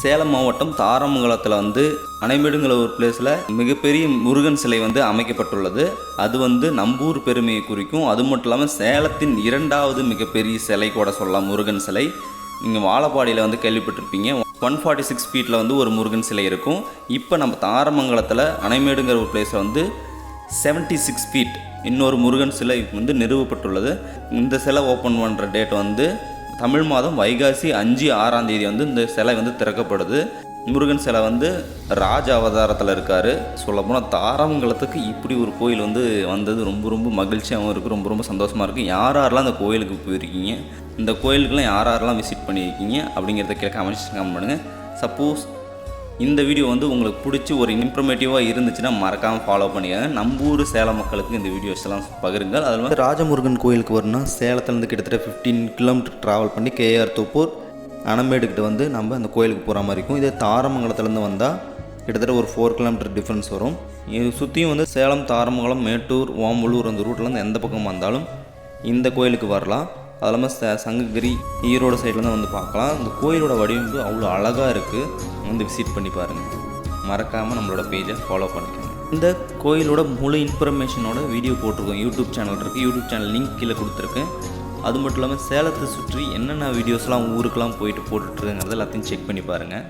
சேலம் மாவட்டம் தாரமங்கலத்தில் வந்து அணைமேடுங்கிற ஒரு பிளேஸில் மிகப்பெரிய முருகன் சிலை வந்து அமைக்கப்பட்டுள்ளது. அது வந்து நம்பூர் பெருமையை குறிக்கும். அது மட்டும் இல்லாமல் சேலத்தின் இரண்டாவது மிகப்பெரிய சிலை கூட சொல்லலாம் முருகன் சிலை. நீங்கள் வாழப்பாடியில் வந்து கேள்விப்பட்டிருப்பீங்க. ஒன் ஃபார்ட்டி சிக்ஸ் ஃபீட்டில் வந்து ஒரு முருகன் சிலை இருக்கும். இப்போ நம்ம தாரமங்கலத்தில் அணைமேடுங்கிற ஒரு பிளேஸில் வந்து 76 சிக்ஸ் ஃபீட் இன்னொரு முருகன் சிலை வந்து நிறுவப்பட்டுள்ளது. இந்த சிலை ஓப்பன் பண்ணுற டேட் வந்து தமிழ் மாதம் வைகாசி அஞ்சு ஆறாம் தேதி வந்து இந்த சிலை வந்து திறக்கப்படுது. முருகன் சிலை வந்து ராஜ அவதாரத்தில் இருக்கார். சொல்லப்போனால் தாரமங்கலத்துக்கு இப்படி ஒரு கோயில் வந்து வந்தது ரொம்ப ரொம்ப மகிழ்ச்சியாகவும் இருக்குது ரொம்ப ரொம்ப சந்தோஷமாக இருக்குது யார் யாரெல்லாம் அந்த கோயிலுக்கு போயிருக்கீங்க? இந்த கோயிலுக்கெல்லாம் யார் யாரெல்லாம் விசிட் பண்ணியிருக்கீங்க? அப்படிங்கிறத கீழே கமெண்ட்ஸ் கமெண்ட் பண்ணுங்கள் சப்போஸ் இந்த வீடியோ வந்து உங்களுக்கு பிடிச்சி ஒரு இன்ஃபர்மேட்டிவாக இருந்துச்சுன்னா மறக்காமல் ஃபாலோ பண்ணிக்காங்க. நம்ம ஊர் சேலம் மக்களுக்கு இந்த வீடியோஸ் எல்லாம் பகிருங்கள். அதில் வந்து ராஜமுருகன் கோயிலுக்கு வரணும்னா சேலத்துலேருந்து கிட்டத்தட்ட ஃபிஃப்டீன் கிலோமீட்டர் ட்ராவல் பண்ணி கேஆர் தோப்பூர் அனமேடுக்கிட்ட வந்து நம்ம அந்த கோயிலுக்கு போகிற மாதிரி இருக்கும். இதே தாரமங்கலத்துலேருந்து வந்தால் கிட்டத்தட்ட ஒரு ஃபோர் கிலோமீட்டர் டிஃப்ரென்ஸ் வரும். இது சுற்றியும் வந்து சேலம் தாரமங்கலம் மேட்டூர் ஓம்பலூர் அந்த ரூட்லேருந்து எந்த பக்கம் வந்தாலும் இந்த கோயிலுக்கு வரலாம். அது இல்லாமல் ச சங்ககிரி ஈரோடு சைட்லேருந்து வந்து பார்க்கலாம். இந்த கோயிலோட வடிவமைப்பு அவ்வளோ அழகாக இருக்குது வந்து விசிட் பண்ணி பாருங்கள் மறக்காமல் நம்மளோட பேஜை ஃபாலோ பண்ணிக்கோங்க. இந்த கோயிலோட முழு இன்ஃபர்மேஷனோட வீடியோ போட்டிருக்கோம். யூடியூப் சேனல் இருக்குது யூடியூப் சேனல் லிங்க் கீழே கொடுத்துருக்கேன். அது மட்டும் இல்லாமல் சேலத்தை சுற்றி என்னென்ன வீடியோஸ்லாம் ஊருக்கெலாம் போயிட்டு போட்டுட்ருக்குங்கிறத எல்லாத்தையும் செக் பண்ணி பாருங்கள்